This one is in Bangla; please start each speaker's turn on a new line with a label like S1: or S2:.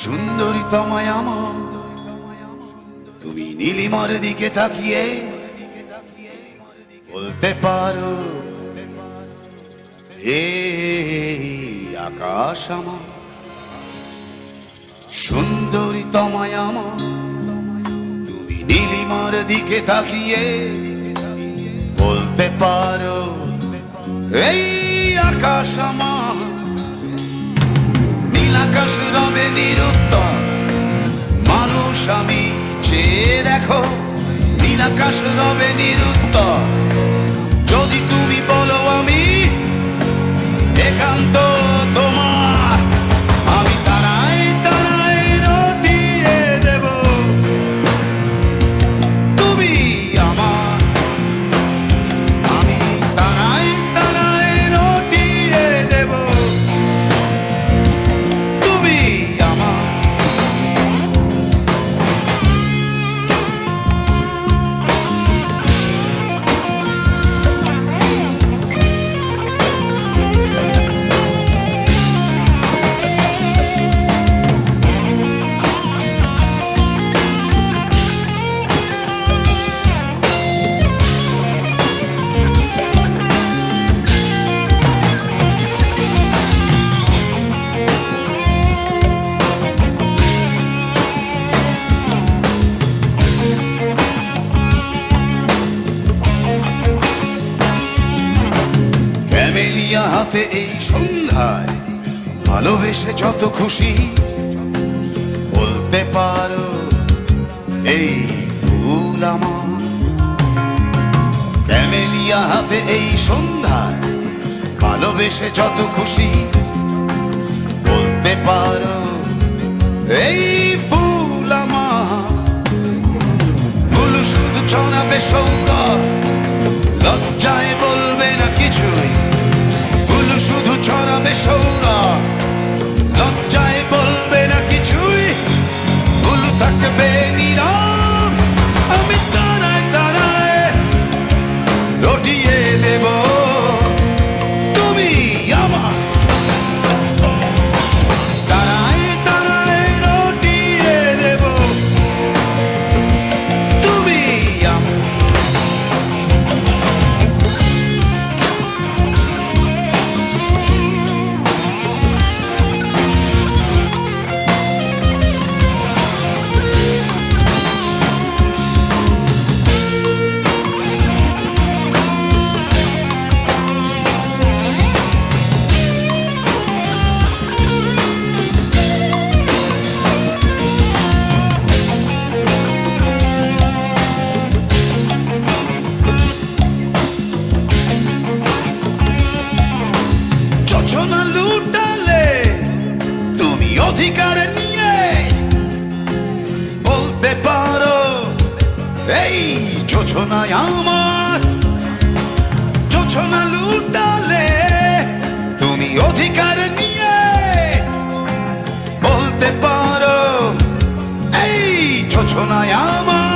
S1: সুন্দরী তোমায় আমার, তুমি নীলিমার দিকে তাকিয়ে বলতে পারো, হে আকাশ আমার সুন্দরী তোমায় আমার, তুমি নীলিমার দিকে তাকিয়ে বলতে পারো এই আকাশ আমার। দেখো নীলাকাশ রবে নিরুত্তর যদি তুমি বলো আমি ভালোবেসে যত খুশি বলতে পারো, এই ফুল আমার। ক্যামেলিয়া হাতে এই সন্ধ্যায় ভালোবেসে যত খুশি বলতে পারো, এই ফুল এই যোজনায় আমার যোজনা লুটালে তুমি অধিকার নিয়ে বলতে পারো এই যোজনায় আমার